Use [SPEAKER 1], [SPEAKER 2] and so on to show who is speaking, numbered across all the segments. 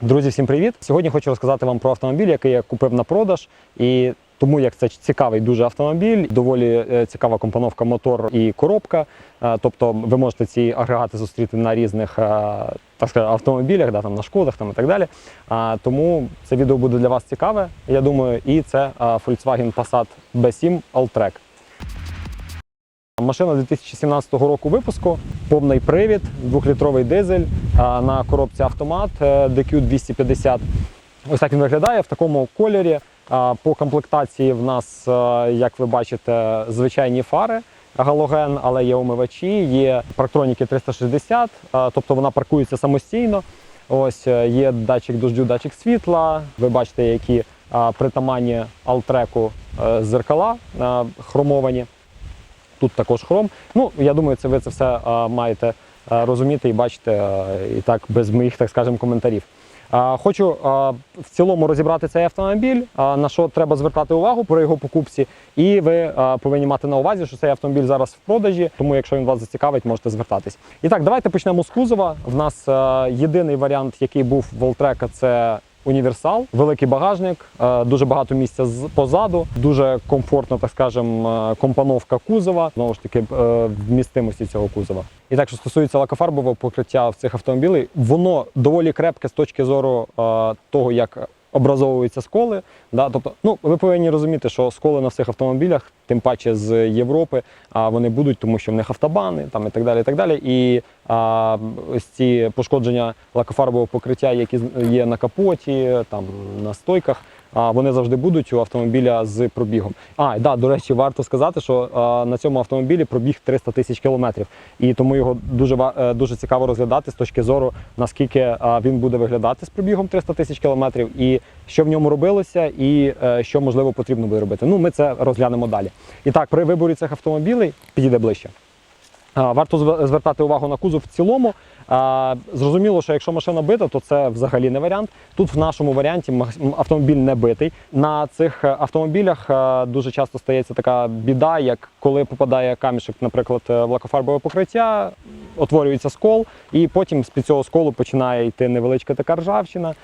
[SPEAKER 1] Друзі, всім привіт! Сьогодні хочу розказати вам про автомобіль, який я купив на продаж. І тому як це цікавий дуже автомобіль, доволі е, цікава компоновка мотор і коробка. Е, Тобто ви можете ці агрегати зустріти на різних е, так сказати, автомобілях, да, там, на шкодах там, і так далі. Тому це відео буде для вас цікаве, я думаю, і це Volkswagen Passat B7 Alltrack. Машина 2017 року випуску, повний привід, двохлітровий дизель на коробці автомат е, DQ 250. Ось так він виглядає в такому кольорі. По комплектації в нас, е, як ви бачите, звичайні фари галоген, але є умивачі, є парктроніки 360, е, тобто вона паркується самостійно. Ось е, є датчик дождю, датчик світла. Ви бачите, які притаманні алтреку зеркала хромовані. Тут також хром. Ну, я думаю, це ви це все е, маєте е, розуміти і бачити е, і так без моїх, так скажемо, коментарів. Е, Хочу е, в цілому розібрати цей автомобіль, е, на що треба звертати увагу про його покупці, і ви е, повинні мати на увазі, що цей автомобіль зараз в продажі, тому якщо він вас зацікавить, можете звертатись. І так, давайте почнемо з кузова. В нас е, єдиний варіант, який був в Волтрека, це універсал, великий багажник, е, дуже багато місця позаду, дуже комфортно, так скажемо, е, компоновка кузова, знову ж таки, е, вмістимості цього кузова. І так, що стосується лакофарбового покриття в цих автомобілів, воно доволі крепке з точки зору того, як образовуються сколи. Да? Тобто, ну, ви повинні розуміти, що сколи на всіх автомобілях, тим паче з Європи, а вони будуть, тому що в них автобани там, і так далі. І, так далі. і а, ось ці пошкодження лакофарбового покриття, які є на капоті, там, на стойках, вони завжди будуть у автомобіля з пробігом. А, да, до речі, варто сказати, що на цьому автомобілі пробіг 300 тисяч кілометрів. І тому його дуже, е, дуже цікаво розглядати з точки зору, наскільки він буде виглядати з пробігом 300 тисяч кілометрів, і що в ньому робилося, і е, що можливо потрібно буде робити. Ну, ми це розглянемо далі. І так, при виборі цих автомобілів підійде ближче. Варто звертати увагу на кузов в цілому. Зрозуміло, що якщо машина бита, то це взагалі не варіант. Тут в нашому варіанті автомобіль не битий. На цих е, автомобілях е, дуже часто стається така біда, як коли попадає камішок, наприклад, е, в лакофарбове покриття, утворюється скол, і потім з під цього сколу починає йти невеличка така ржавчина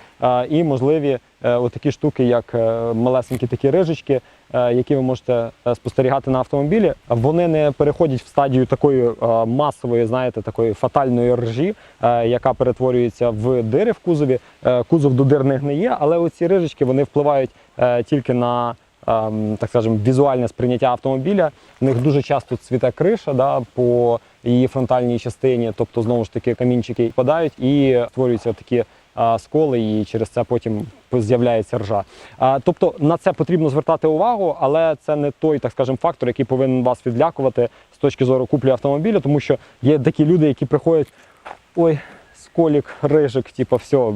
[SPEAKER 1] і можливі отакі штуки, як малесенькі такі рижечки, які ви можете е, спостерігати на автомобілі. Вони не переходять в стадію такої е, масової, знаєте, такої фатальної ржі, е, яка перетворюється в дири в кузові. Е, Кузов до дир не гниє, але оці рижечки вони впливають е, тільки на ем, так скажемо, візуальне сприйняття автомобіля. В них дуже часто цвіте криша да, по її фронтальній частині, тобто знову ж таки камінчики впадають і створюються такі сколи, і через це потім з'являється ржа. Тобто на це потрібно звертати увагу, але це не той, так скажемо, фактор, який повинен вас відлякувати з точки зору куплі автомобіля, тому що є такі люди, які приходять. Ой, сколік, рижик, типу, все,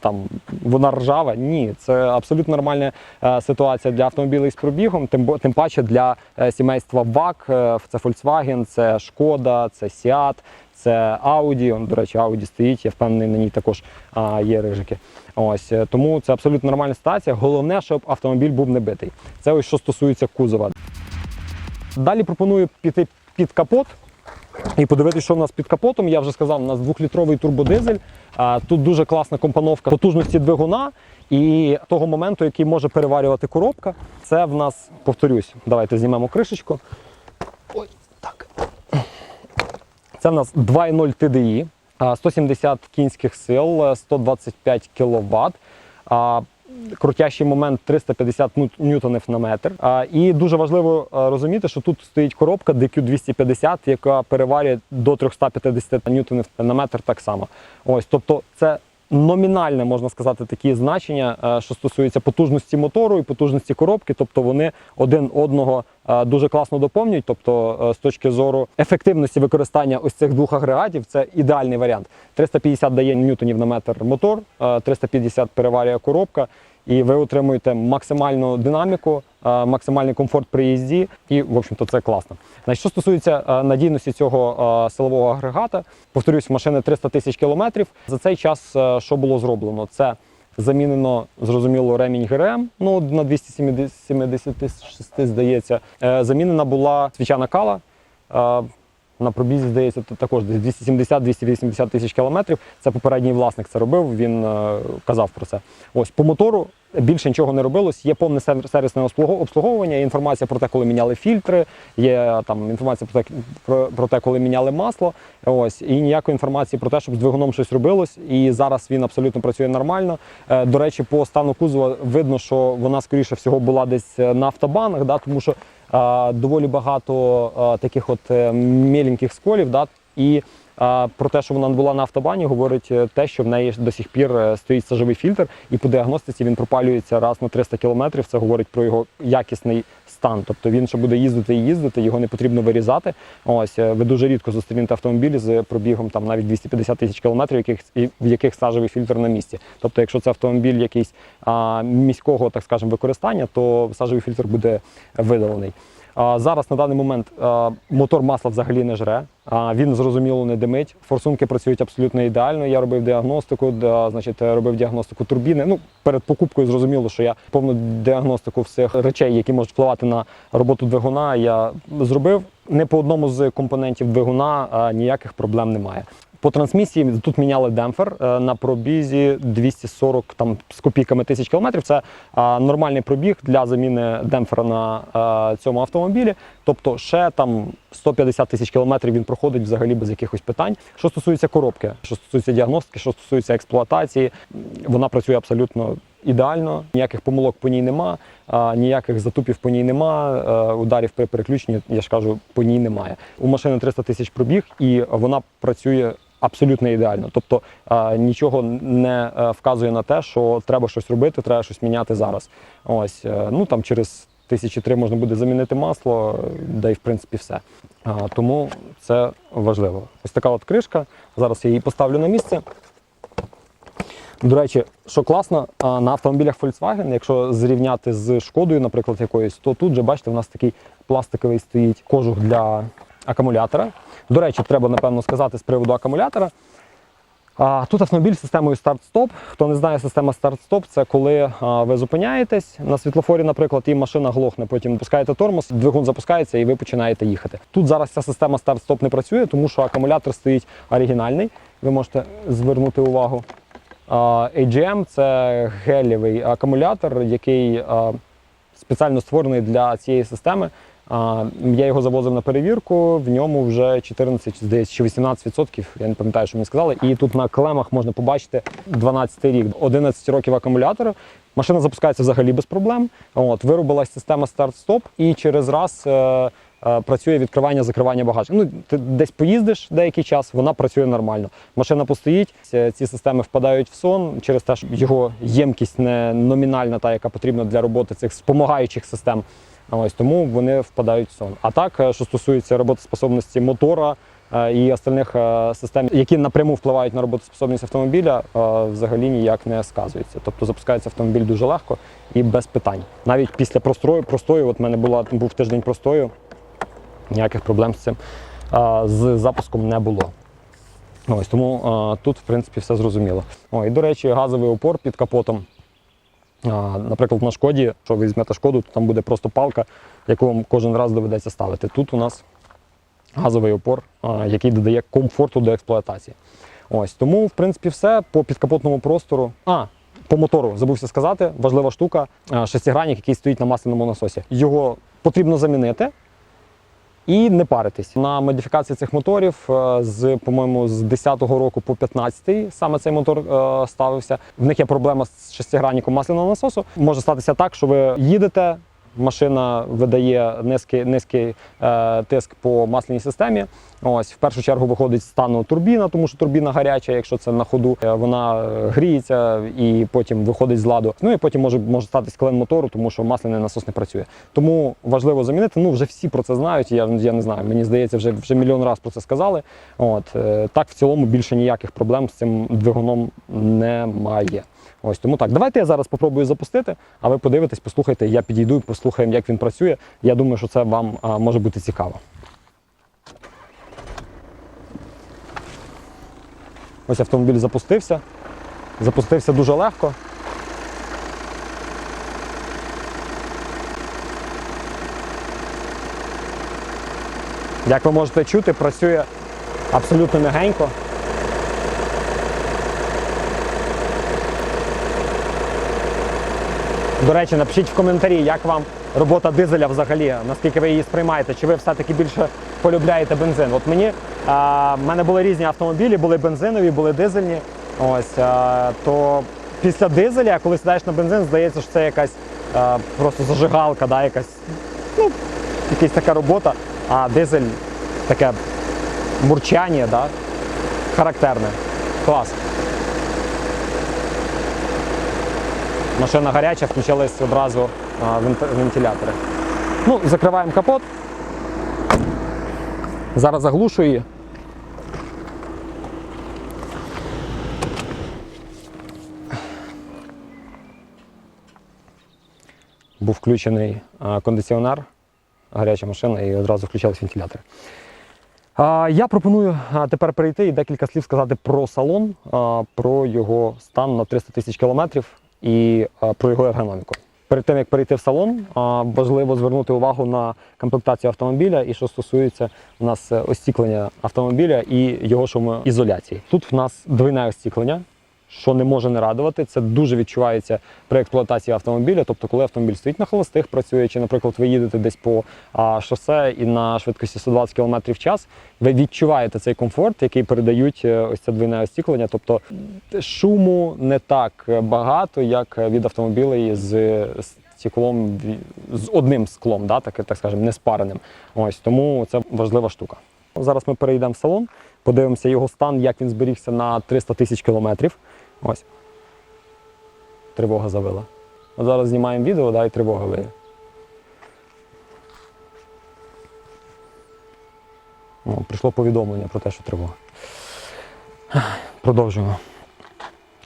[SPEAKER 1] там вона ржава. Ні, це абсолютно нормальна е, ситуація для автомобілів з пробігом, тим, тим паче для е, сімейства ВАК, е, це Volkswagen, це Шкода, це Seat, це Audi. Он, До речі, Audi стоїть, я впевнений, на ній також а, є рижики. Ось е, тому це абсолютно нормальна ситуація. Головне, щоб автомобіль був не битий. Це ось що стосується кузова. Далі пропоную піти під капот. І подивитися, що в нас під капотом. Я вже сказав, у нас двохлітровий турбодизель. Тут дуже класна компоновка потужності двигуна і того моменту, який може переварювати коробка. Це в нас, повторюсь, давайте знімемо кришечку. Ой, так. Це в нас 2.0 TDI, а, 170 кінських сил, е, 125 кВт. Крутящий момент 350 ню- ньютонів на метр. І дуже важливо е, розуміти, що тут стоїть коробка DQ250, яка переварює до 350 ньютонів на метр так само. Ось, тобто це номінальне, можна сказати, такі значення, е, що стосується потужності мотору і потужності коробки, тобто вони один одного е, дуже класно доповнюють. Тобто, е, з точки зору ефективності використання ось цих двох агрегатів, це ідеальний варіант. 350 дає ньютонів на метр мотор, е, 350 переварює коробка. І ви отримуєте максимальну динаміку, е, максимальний комфорт при їзді, і в общем-то це класно. Значить, що стосується е, надійності цього е, силового агрегата, повторюсь, машини 300 тисяч кілометрів. За цей час що було зроблено? Це замінено зрозуміло ремінь ГРМ, ну на 276 здається. Замінена була свічана кала. На пробізі, здається, також десь 270-280 тисяч кілометрів. Це попередній власник це робив, він казав про це. Ось по мотору більше нічого не робилось. Є повне сервісне обслуговування, є інформація про те, коли міняли фільтри, є там інформація про те, про, про те, коли міняли масло. Ось і ніякої інформації про те, щоб з двигуном щось робилось. І зараз він абсолютно працює нормально. Е, До речі, по стану кузова видно, що вона скоріше всього була десь е, на автобанах, да, тому що е, доволі багато таких от міленьких сколів. Да, і про те, що вона була на автобані, говорить е, те, що в неї до сих пір е, стоїть сажовий фільтр, і по діагностиці він пропалюється раз на 300 кілометрів. Це говорить про його якісний стан. Тобто він ще буде їздити і їздити, його не потрібно вирізати. Ось е, ви дуже рідко зустрінете автомобілі з пробігом там навіть 250 тисяч кілометрів, яких в яких сажовий фільтр на місці. Тобто, якщо це автомобіль якийсь а, міського, так скажемо, використання, то сажовий фільтр буде видалений. Зараз на даний момент мотор масла взагалі не жре. Він зрозуміло не димить. Форсунки працюють абсолютно ідеально. Я робив діагностику, значить, робив діагностику турбіни. Ну, перед покупкою зрозуміло, що я повну діагностику всіх речей, які можуть впливати на роботу двигуна, я зробив. Не по одному з компонентів двигуна ніяких проблем немає. По трансмісії тут міняли демпфер е, на пробізі 240 там з копійками тисяч кілометрів. Це а, нормальний пробіг для заміни демпфера на а, цьому автомобілі. Тобто ще там 150 тисяч кілометрів він проходить взагалі без якихось питань. Що стосується коробки, що стосується діагностики, що стосується експлуатації, вона працює абсолютно ідеально. Ніяких помилок по ній нема, а, ніяких затупів по ній нема. е, Ударів при переключенні, я ж кажу, по ній немає. У машини 300 тисяч пробіг, і вона працює. Абсолютно ідеально, тобто нічого не е, вказує на те, що треба щось робити, треба щось міняти зараз. Ось е, ну там через тисячі три можна буде замінити масло, е, да й в принципі все. Тому це важливо. Ось така от кришка. Зараз я її поставлю на місце. До речі, що класно, на автомобілях Volkswagen, якщо зрівняти з шкодою, наприклад, якоюсь, то тут же бачите, у нас такий пластиковий стоїть кожух для акумулятора. До речі, треба напевно сказати з приводу акумулятора. Тут автомобіль з системою старт-стоп. Хто не знає, система старт-стоп це коли ви зупиняєтесь на світлофорі, наприклад, і машина глохне, потім пускаєте тормоз, двигун запускається і ви починаєте їхати. Тут зараз ця система старт-стоп не працює, тому що акумулятор стоїть оригінальний. Ви можете звернути увагу. AGM це гелєвий акумулятор, який спеціально створений для цієї системи. А, Я його завозив на перевірку, в ньому вже 14, здається, чи 18%, я не пам'ятаю, що мені сказали. І тут на клемах можна побачити 12 рік, 11 років акумулятора. Машина запускається взагалі без проблем. От, виробилась система старт-стоп, і через раз е, е, працює відкривання, закривання багажника. Ну, ти десь поїздиш деякий час, вона працює нормально. Машина постоїть, ці ці системи впадають в сон через те, що його ємкість не номінальна, та яка потрібна для роботи цих спомагаючих систем. Ось тому вони впадають в сон. А так, е, що стосується роботоспособності мотора е, і остальних е, систем, які напряму впливають на роботоспособність автомобіля, взагалі ніяк не сказується. Тобто запускається автомобіль дуже легко і без питань. Навіть після прострою, простою, от в мене була був тиждень простою, ніяких проблем з цим з запуском не було. Ось тому тут, в принципі, все зрозуміло. О, і до речі, газовий опор під капотом. Наприклад, на шкоді, якщо ви візьмете шкоду, то там буде просто палка, яку вам кожен раз доведеться ставити. Тут у нас газовий опор, який додає комфорту до експлуатації. Ось тому, в принципі, все по підкапотному простору. А, по мотору забувся сказати, важлива штука, шестигранник, який стоїть на масляному насосі. Його потрібно замінити. І не паритись на модифікації цих моторів е, з, по-моєму, з 10-го року по 15-й саме цей мотор е, ставився. В них є проблема з шестигранником масляного насосу. Може статися так, що ви їдете, машина видає низький, низький е, тиск по масляній системі. Ось в першу чергу виходить з стану турбіна, тому що турбіна гаряча, якщо це на ходу, е, вона е, гріється і потім виходить з ладу. Ну і потім може, може статись клен мотору, тому що масляний насос не працює. Тому важливо замінити. Ну вже всі про це знають. Я, я не знаю. Мені здається, вже вже мільйон разів про це сказали. От е, так в цілому більше ніяких проблем з цим двигуном немає. Ось тому так. Давайте я зараз спробую запустити, а ви подивитесь, послухайте, я підійду і послухаємо, як він працює. Я думаю, що це вам а, може бути цікаво. Ось автомобіль запустився. Запустився дуже легко. Як ви можете чути, працює абсолютно м'ягенько. До речі, напишіть в коментарі, як вам робота дизеля взагалі, наскільки ви її сприймаєте, чи ви все-таки більше полюбляєте бензин. От мені а, в мене були різні автомобілі, були бензинові, були дизельні. Ось а, то після дизеля, коли сідаєш на бензин, здається, що це якась а, просто зажигалка, да, якась ну, якась така робота, а дизель таке мурчання, да, характерне. Клас. Машина гаряча, включились одразу вентилятори. Ну, закриваємо капот. Зараз заглушу її. Був включений кондиціонер, гаряча машина і одразу включились вентилятори. Я пропоную тепер перейти і декілька слів сказати про салон, про його стан на 300 тисяч кілометрів і про його ергономіку. Перед тим як перейти в салон, важливо звернути увагу на комплектацію автомобіля і що стосується у нас е, остіклення автомобіля і його шумоізоляції. Тут в нас двойне остіклення. Що не може не радувати, це дуже відчувається при експлуатації автомобіля. Тобто, коли автомобіль стоїть на холостих, працює, чи, наприклад, ви їдете десь по а, шосе і на швидкості 120 км в час, ви відчуваєте цей комфорт, який передають е, ось це двойне остіклення. Тобто шуму не так багато, як від автомобілів з стеклом з одним склом, да, так, так скажемо, не спареним. Ось тому це важлива штука. Зараз ми перейдемо в салон, подивимося його стан, як він зберігся на 300 тисяч кілометрів. Ось. Тривога завила. От зараз знімаємо відео, да, і тривога виє. О, прийшло повідомлення про те, що тривога. Продовжуємо.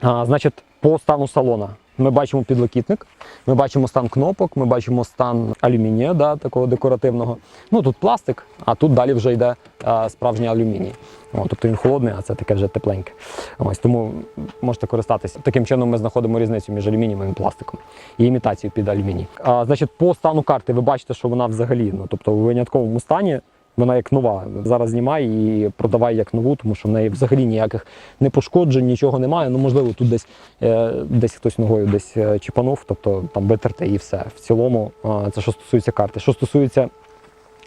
[SPEAKER 1] А, значить, по стану салона ми бачимо підлокітник, ми бачимо стан кнопок, ми бачимо стан алюмінія, да, такого декоративного. Ну тут пластик, а тут далі вже йде а, справжній алюміній. О, тобто він холодний, а це таке вже тепленьке. Ось тому можете користатися. Таким чином ми знаходимо різницю між алюмінієм і пластиком і імітацію під алюміній. А, значить, по стану карти ви бачите, що вона взагалі, ну тобто в винятковому стані. Вона як нова. Зараз знімай і продавай як нову, тому що в неї взагалі ніяких не пошкоджень, нічого немає. Ну, можливо, тут десь, е, десь хтось ногою десь е, чіпанув, тобто там витерте і все. В цілому, е, це що стосується карти. Що стосується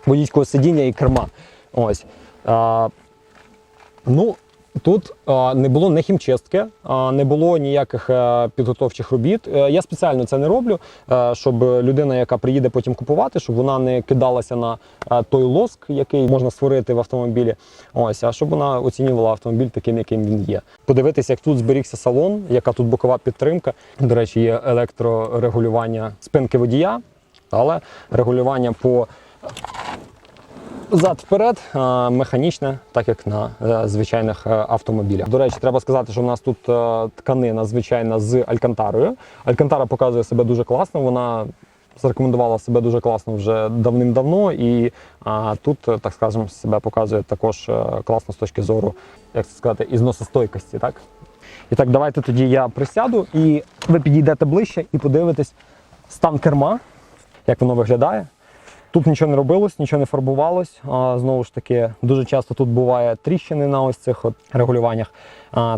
[SPEAKER 1] водійського сидіння і керма. Ось. Ну, Тут не було не хімчистки, не було ніяких е, підготовчих робіт. Е, я спеціально це не роблю, е, щоб людина, яка приїде потім купувати, щоб вона не кидалася на той лоск, який можна створити в автомобілі. Ось, а щоб вона оцінювала автомобіль таким, яким він є. Подивитися, як тут зберігся салон, яка тут бокова підтримка. До речі, є електрорегулювання спинки водія, але регулювання по Зад вперед механічне, так як на е, звичайних е, автомобілях. До речі, треба сказати, що в нас тут е, тканина звичайна з алькантарою. Алькантара показує себе дуже класно. Вона зарекомендувала себе дуже класно вже давним-давно, і тут, так скажемо, себе показує також класно з точки зору, як це сказати, ізносостойкості. Так? І так, давайте тоді я присяду, і ви підійдете ближче і подивитесь стан керма, як воно виглядає. Тут нічого не робилось, нічого не фарбувалось. Знову ж таки, дуже часто тут буває тріщини на ось цих от регулюваннях.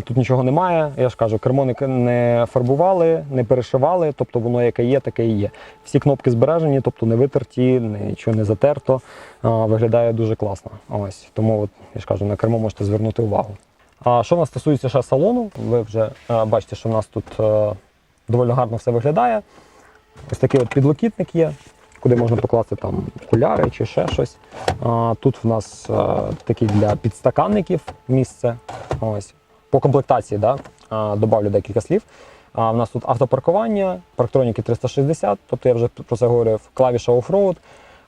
[SPEAKER 1] Тут нічого немає. Я ж кажу, кермо не, фарбували, не перешивали, тобто воно яке є, таке і є. Всі кнопки збережені, тобто не витерті, нічого не затерто. Виглядає дуже класно. Ось тому, от, я ж кажу, на кермо можете звернути увагу. А що в нас стосується ще салону, ви вже бачите, що в нас тут е, доволі гарно все виглядає. Ось такий от підлокітник є, куди можна покласти там окуляри чи ще щось. А, тут в нас а, такі для підстаканників місце. Ось. По комплектації да, а, добавлю декілька слів. А, в нас тут автопаркування, парктроніки 360, тобто я вже про це говорив, клавіша оффроуд.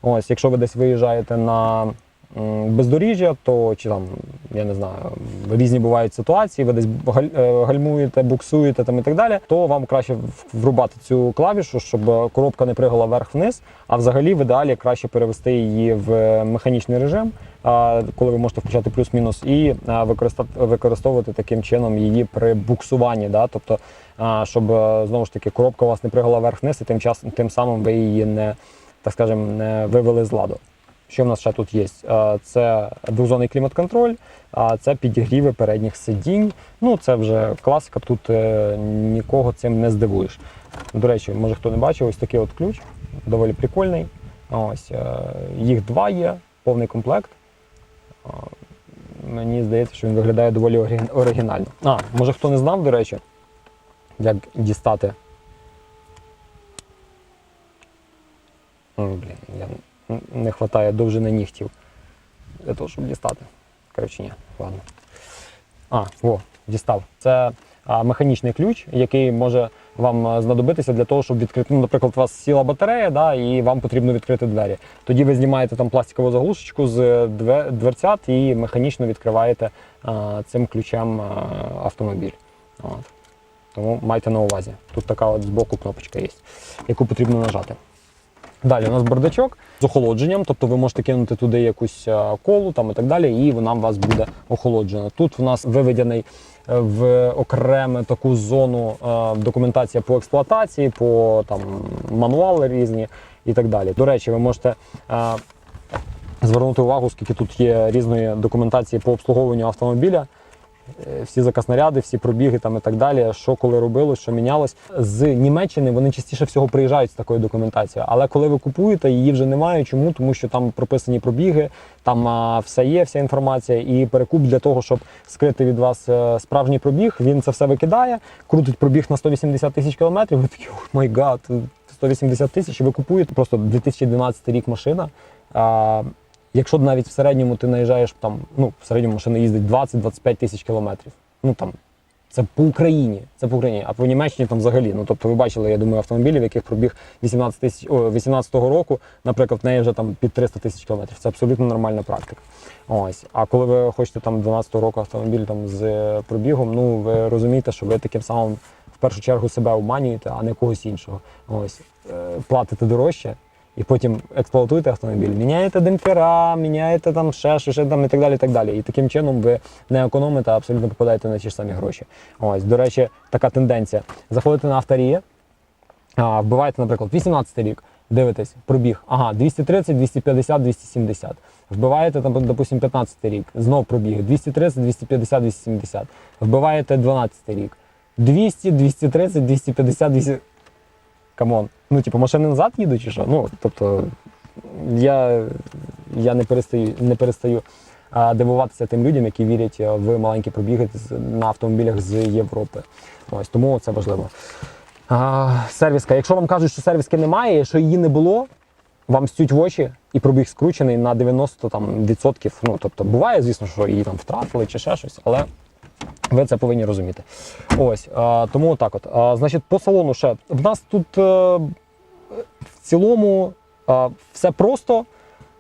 [SPEAKER 1] Ось, якщо ви десь виїжджаєте на бездоріжжя, то чи там, я не знаю, різні бувають ситуації, ви десь е, гальмуєте, буксуєте там і так далі, то вам краще врубати цю клавішу, щоб коробка не пригала вверх-вниз, а взагалі в ідеалі краще перевести її в е, механічний режим, коли ви можете включати плюс-мінус, і використовувати таким чином її при буксуванні. Да? Тобто, щоб е, знову ж таки коробка у вас не пригала вверх-вниз, і тим, час, тим самим ви її не, так скажемо, не вивели з ладу. Що в нас ще тут є? Це двозонний клімат-контроль, а це підігріви передніх сидінь. Ну, це вже класика, тут е, нікого цим не здивуєш. До речі, може хто не бачив, ось такий от ключ, доволі прикольний. Ось, е, їх два є, повний комплект. Мені здається, що він виглядає доволі оригінально. А, може хто не знав, до речі, як дістати. Блін, я не вистачає довжини нігтів для того, щоб дістати. Коротше, ні, ладно. А, о, дістав. Це а, механічний ключ, який може вам знадобитися для того, щоб відкрити. Ну, наприклад, у вас сіла батарея, да, і вам потрібно відкрити двері. Тоді ви знімаєте там пластикову заглушечку з две- дверцят і механічно відкриваєте а, цим ключем а, автомобіль. От. Тому майте на увазі. Тут така от збоку кнопочка є, яку потрібно нажати. Далі у нас бардачок з охолодженням, тобто ви можете кинути туди якусь колу там і так далі, і вона у вас буде охолоджена. Тут в нас виведений е, в окрему таку зону е, документація по експлуатації, по там мануали різні і так далі. До речі, ви можете е, звернути увагу, скільки тут є різної документації по обслуговуванню автомобіля. Е, Всі закаснаряди, всі пробіги там і так далі, що коли робилось, що мінялось. З Німеччини вони частіше всього приїжджають з такою документацією. Але коли ви купуєте, її вже немає. Чому? Тому що там прописані пробіги, там а, все є, вся інформація, і перекуп для того, щоб скрити від вас е, справжній пробіг, він це все викидає, крутить пробіг на 180 тисяч кілометрів. Ви такі, о май гад, 180 тисяч, ви купуєте просто 2012 рік машина. А, Якщо навіть в середньому ти наїжджаєш там, ну в середньому машина їздить 20-25 тисяч кілометрів. Ну там це по Україні, це по Україні, а по Німеччині там взагалі. Ну тобто ви бачили, я думаю, автомобілі, в яких пробіг 18 тисяч о, 18-го року, наприклад, в неї вже там під 300 тисяч кілометрів. Це абсолютно нормальна практика. Ось. А коли ви хочете там 12-го року автомобіль там з е, пробігом, ну ви розумієте, що ви таким самим в першу чергу себе обманюєте, а не когось іншого. Ось Е, платите дорожче. І потім експлуатуєте автомобіль, міняєте демпфера, міняєте там ще що, ще там і так далі. І так далі. І таким чином ви не економите, а абсолютно попадаєте на ті ж самі гроші. Ось, до речі, така тенденція. Заходите на авторія, а, вбиваєте, наприклад, 18 рік, дивитесь, пробіг, ага, 230, 250, 270. Вбиваєте, там, допустим, 15 рік, знов пробіги, 230, 250, 270. Вбиваєте 12 рік, 200, 230, 250, 200. Камон. Ну, типу, машини назад їдуть чи що? Ну, тобто, я, я не перестаю, не перестаю а, дивуватися тим людям, які вірять в маленькі пробіги на автомобілях з Європи. Ось тому це важливо. А, сервіска. Якщо вам кажуть, що сервіски немає, що її не було, вам стють в очі і пробіг скручений на 90 там, відсотків. Ну, тобто, буває, звісно, що її там втратили чи ще щось, але ви це повинні розуміти. Ось а, тому так от. А, значить, по салону ще в нас тут е, в цілому а, все просто,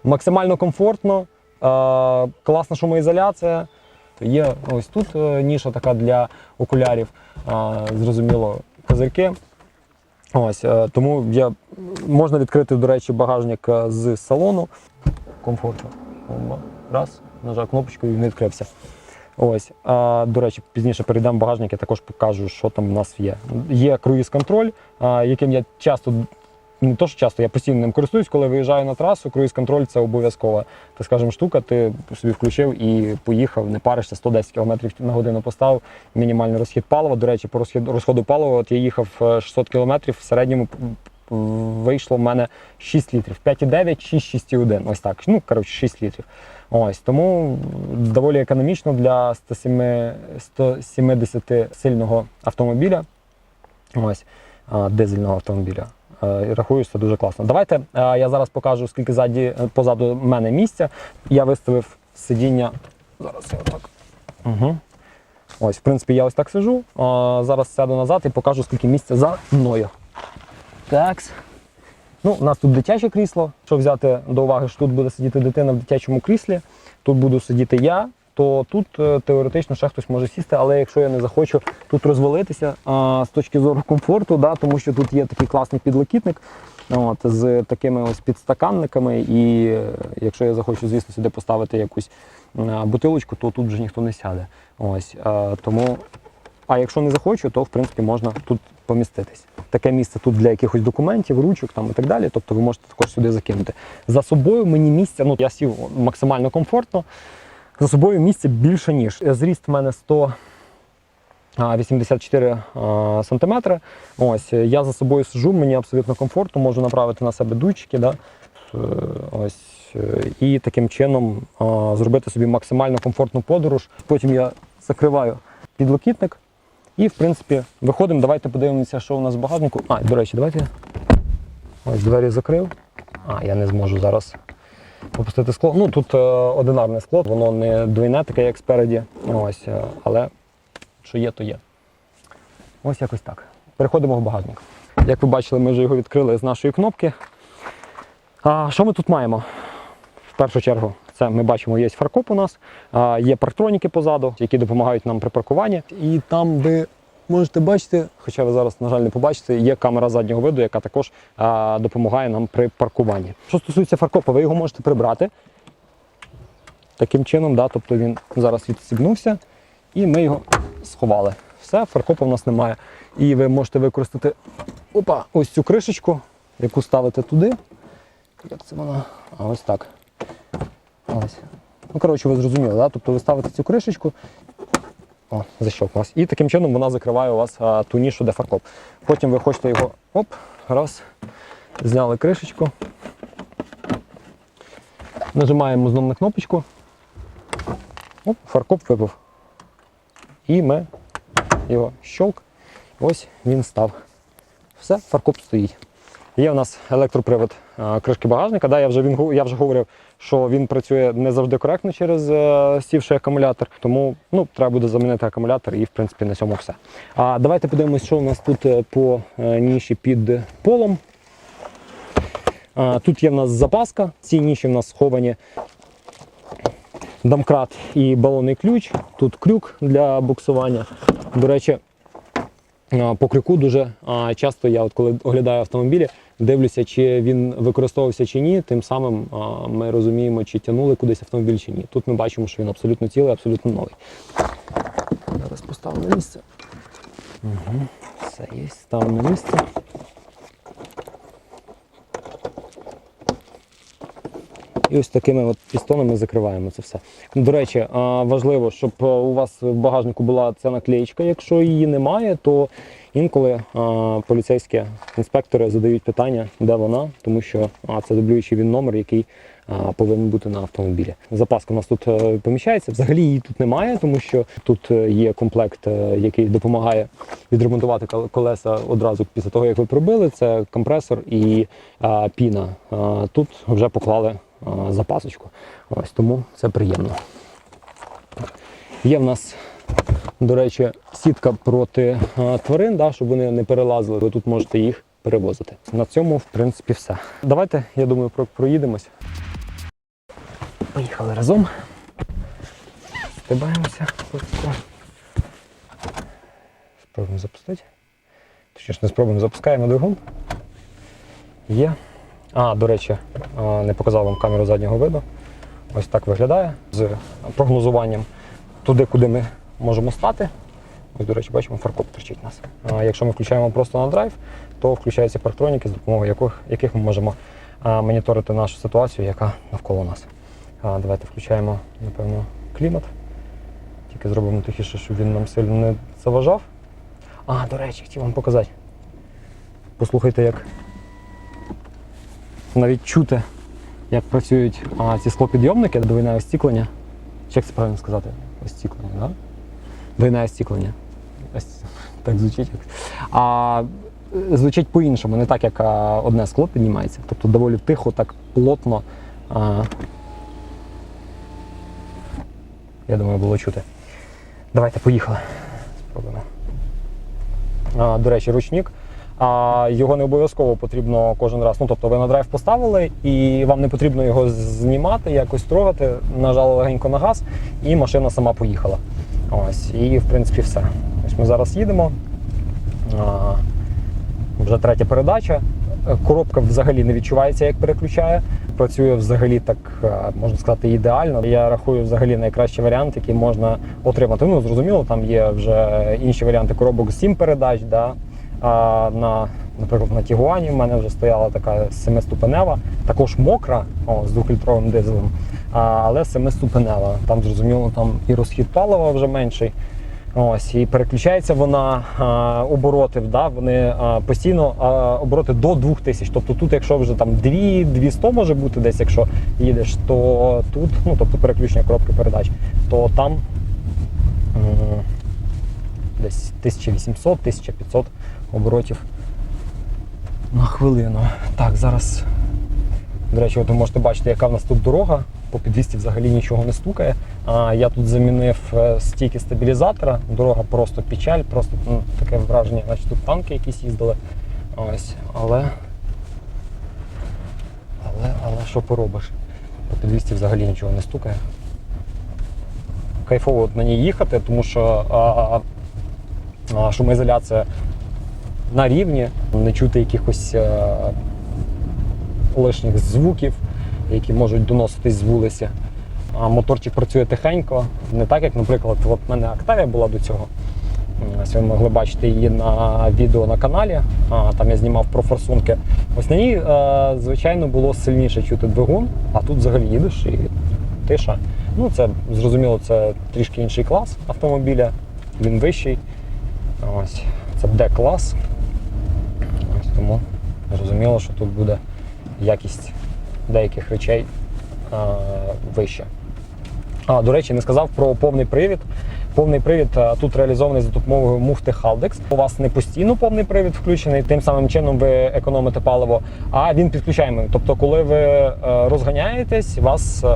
[SPEAKER 1] максимально комфортно, а, класна шумоізоляція. Є ось тут е, ніша така для окулярів, а, зрозуміло, козирки. Ось, е, тому я, можна відкрити, до речі, багажник з салону. Комфортно. Раз, нажав кнопочку і він відкрився. Ось, а, до речі, пізніше перейдемо в багажник, я також покажу, що там в нас є. Є круїз-контроль, яким я часто, не то що часто, я постійно ним користуюсь, коли виїжджаю на трасу, круїз-контроль це обов'язкова, так скажемо, штука. Ти собі включив і поїхав, не паришся, 110 км на годину поставив, мінімальний розхід палива. До речі, по розходу палива, от я їхав е, 600 км, в середньому вийшло в мене 6 літрів. 5,9, 6, 6,1. Ось так. Ну, коротше, 6 літрів. Ось тому доволі економічно для 170 сильного автомобіля. Ось дизельного автомобіля. Е, Рахую, це дуже класно. Давайте е, я зараз покажу, скільки ззаді, позаду мене місця. Я виставив сидіння. Зараз я отак. Угу. Ось, в принципі, я ось так сижу. Зараз сяду назад і покажу, скільки місця за мною. Такс. Ну, у нас тут дитяче крісло. Якщо взяти до уваги, що тут буде сидіти дитина в дитячому кріслі, тут буду сидіти я, то тут е, теоретично ще хтось може сісти, але якщо я не захочу тут розвалитися а, з точки зору комфорту, да, тому що тут є такий класний підлокітник от, з такими ось підстаканниками, і е, якщо я захочу, звісно, сюди поставити якусь е, бутилочку, то тут вже ніхто не сяде. Ось, е, тому, а якщо не захочу, то в принципі можна тут поміститись. таке місце тут для якихось документів, ручок там і так далі. Тобто ви можете також сюди закинути. За собою мені місця, ну я сів максимально комфортно. За собою місця більше ніж. Зріст в мене 100 а, 84 а, сантиметри. Ось я за собою сижу, мені абсолютно комфортно, можу направити на себе дуйчики. Да? Е, Ось і таким чином зробити собі максимально комфортну подорож. Потім я закриваю підлокітник і, в принципі, виходимо. Давайте подивимося, що у нас в багажнику. А, до речі, давайте. Ось двері закрив. А, я не зможу зараз опустити скло. Ну тут е, одинарне скло, воно не двойне таке, як спереді. Ось, е, але що є, то є. Ось якось так. Переходимо в багажник. Як ви бачили, ми вже його відкрили з нашої кнопки. А, що ми тут маємо? В першу чергу, це ми бачимо, є фаркоп у нас, є парктроніки позаду, які допомагають нам при паркуванні. І там ви можете бачити, хоча ви зараз, на жаль, не побачите, є камера заднього виду, яка також допомагає нам при паркуванні. Що стосується фаркопа, ви його можете прибрати. Таким чином, да, тобто він зараз відстібнувся, і ми його сховали. Все, фаркопа в нас немає. І ви можете використати опа, ось цю кришечку, яку ставите туди. Як це вона? А ось так. Ось. Ну, коротше, ви зрозуміли, да? тобто ви ставите цю кришечку, о, защелкнулась. І таким чином вона закриває у вас а, ту нішу, де фаркоп. Потім ви хочете його оп, раз, зняли кришечку. Нажимаємо знову на кнопочку. Оп, фаркоп випав. І ми його щолк. Ось він став. Все, фаркоп стоїть. Є у нас електропривод е, кришки багажника. Да, я, вже, він, я вже говорив, що він працює не завжди коректно через е, сівший акумулятор, тому ну, треба буде замінити акумулятор і в принципі на цьому все. А давайте подивимось, що у нас тут е, по ніші під полом. Тут є в нас запаска, в цій ніші в нас сховані домкрат і балонний ключ. Тут крюк для буксування. До речі, по крюку дуже часто я, от коли оглядаю автомобілі, дивлюся, чи він використовувався чи ні. Тим самим ми розуміємо, чи тягнули кудись автомобіль чи ні. Тут ми бачимо, що він абсолютно цілий, абсолютно новий. Зараз поставимо на місце. Угу. Все є, ставимо на місце. І ось такими от пістонами закриваємо це все. До речі, важливо, щоб е, у вас в багажнику була ця наклеєчка. Якщо її немає, то інколи поліцейські інспектори задають питання, де вона, тому що це дублюючий він номер, який а, повинен бути на автомобілі. Запаска у нас тут е, поміщається. Взагалі її тут немає, тому що тут е, є комплект, е, який допомагає відремонтувати колеса одразу після того, як ви пробили. Це компресор і піна. Тут вже поклали запасочку. Ось тому це приємно. Є в нас, до речі, сітка проти тварин, да, щоб вони не перелазили. Ви тут можете їх перевозити. На цьому, в принципі, все. Давайте, я думаю, про- проїдемось. Поїхали разом. Стибаємося. Спробуємо запустити. Точніше, не спробуємо запускаємо двигун. Є. А, до речі, не показав вам камеру заднього виду. Ось так виглядає з прогнозуванням туди, куди ми можемо стати. Ось, до речі, бачимо, фаркоп торчить нас. А, якщо ми включаємо просто на драйв, то включаються парктроніки, з допомогою яких, яких ми можемо моніторити нашу ситуацію, яка навколо нас. А, давайте включаємо, напевно, клімат. Тільки зробимо тихіше, щоб він нам сильно не заважав. А, до речі, хотів вам показати. Послухайте, як навіть чути, як працюють а, ці склопідйомники, двойне остіклення. Чи як це правильно сказати? Остіклення? Да? Двойне остіклення. Ось так звучить. А е, звучить по-іншому, не так, як а, одне скло піднімається. Тобто доволі тихо, так плотно. А, я думаю, було чути. Давайте поїхали. Спробуємо. А, до речі, ручник. А його не обов'язково потрібно кожен раз. Ну тобто ви на драйв поставили, і вам не потрібно його знімати, якось трогати, нажали легенько на газ, і машина сама поїхала. Ось, і в принципі все. Ось ми зараз їдемо. А, вже третя передача. Коробка взагалі не відчувається, як переключає. Працює взагалі так, е, можна сказати, ідеально. Я рахую взагалі найкращий варіант, який можна отримати. Ну, зрозуміло, там є вже інші варіанти коробок з 7 передач. Да? На Наприклад, на Тігуані в мене вже стояла така семиступенева, також мокра, о, з двохлітровим дизелем, а, але семиступенева. Там зрозуміло, там і розхід палива вже менший. Ось і переключається вона а, обороти, да, вони а, постійно а, обороти до 2000. Тобто тут, якщо вже там 2 200 може бути десь, якщо їдеш, то тут, ну тобто переключення коробки передач, то там м, десь 1800-1500 оборотів на хвилину. Так, зараз. До речі, от ви можете бачити, яка в нас тут дорога. По підвісті взагалі нічого не стукає. А я тут замінив е, стійки стабілізатора. Дорога просто печаль, просто ну, таке враження, наче тут танки якісь їздили. Ось, але. Але, але що поробиш? По підвісті взагалі нічого не стукає. Кайфово на ній їхати, тому що а, а, шумоізоляція на рівні, не чути якихось е, лишніх звуків, які можуть доноситись з вулиці. А моторчик працює тихенько, не так, як, наприклад, от в мене Octavia була до цього. Ось ви могли бачити її на відео на каналі. А, там я знімав про форсунки. Ось на ній, е, звичайно, було сильніше чути двигун, а тут взагалі їдеш і тиша. Ну, це зрозуміло, це трішки інший клас автомобіля, він вищий. Ось, це D-клас. Тому зрозуміло, що тут буде якість деяких речей е, вища. А, до речі, не сказав про повний привід. Повний привід е, тут реалізований за допомогою муфти Haldex. У вас не постійно повний привід включений, тим самим чином ви економите паливо, а він підключаємий. Тобто, коли ви е, розганяєтесь, у вас е,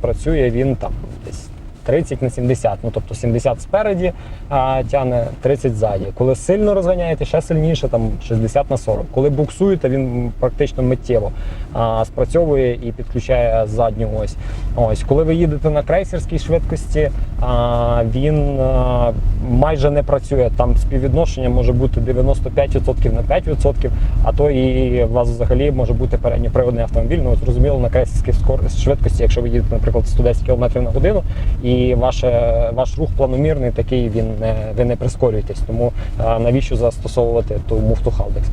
[SPEAKER 1] працює він там десь 30 на 70. Ну тобто 70 спереді а, тягне 30 ззаді. Коли сильно розганяєте, ще сильніше, там 60 на 40. Коли буксуєте, він практично миттєво а, спрацьовує і підключає задню ось. Ось, коли ви їдете на крейсерській швидкості, а, він а, майже не працює. Там співвідношення може бути 95% на 5%, а то і у вас взагалі може бути передньоприводний автомобіль. Ну, зрозуміло, на крейсерській швидкості, якщо ви їдете, наприклад, 110 км на годину, і ваше, ваш рух планомірний, такий він не, ви не прискорюєтесь. Тому навіщо застосовувати ту муфту Haldex?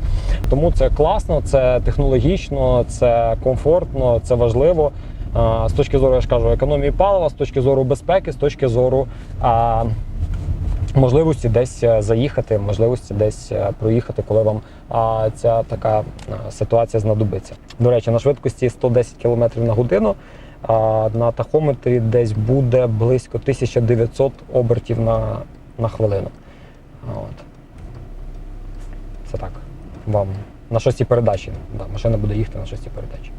[SPEAKER 1] Тому це класно, це технологічно, це комфортно, це важливо. З точки зору, я ж кажу, економії палива, з точки зору безпеки, з точки зору а, можливості десь е, заїхати, можливості десь е, проїхати, коли вам а, ця така ситуація знадобиться. До речі, на швидкості 110 км на годину. А на тахометрі десь буде близько 1900 обертів на, на хвилину. От. Це так. Вам на шостій передачі. Да, машина буде їхати на шостій передачі.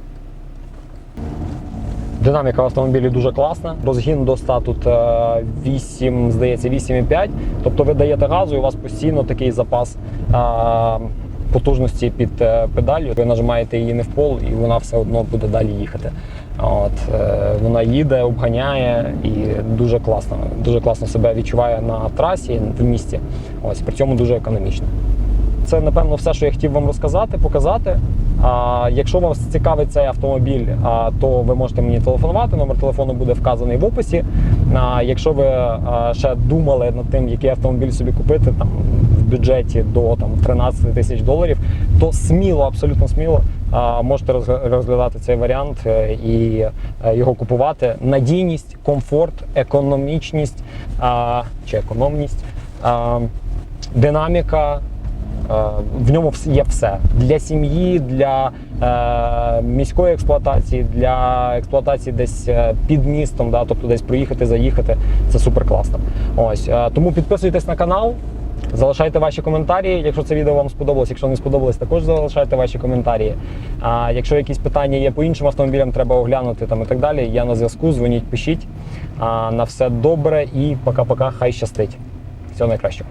[SPEAKER 1] Динаміка в автомобілі дуже класна. Розгін до 100 тут е, 8, здається, 8,5. Тобто ви даєте газу, і у вас постійно такий запас е, потужності під е, педалью. Ви нажимаєте її не в пол, і вона все одно буде далі їхати. От, е, вона їде, обганяє і дуже класно. Дуже класно себе відчуває на трасі в місті. Ось при цьому дуже економічно. Це напевно все, що я хотів вам розказати, показати. А якщо вас цікавить цей автомобіль, а, то ви можете мені телефонувати. Номер телефону буде вказаний в описі. А якщо ви ще думали над тим, який автомобіль собі купити там в бюджеті до там 13 тисяч доларів, то сміло, абсолютно сміло можете розгля- розглядати цей варіант е, і е, його купувати. Надійність, комфорт, економічність чи економність, динаміка. Е, В ньому є все для сім'ї, для е, міської експлуатації, для експлуатації десь під містом, да, тобто десь проїхати, заїхати. Це супер класно. Ось тому підписуйтесь на канал. Залишайте ваші коментарі, якщо це відео вам сподобалось. Якщо не сподобалось, також залишайте ваші коментарі. А якщо якісь питання є по іншим автомобілям, треба оглянути там і так далі. Я на зв'язку, дзвоніть, пишіть. А, на все добре і пока-пока, хай щастить. Всього найкращого.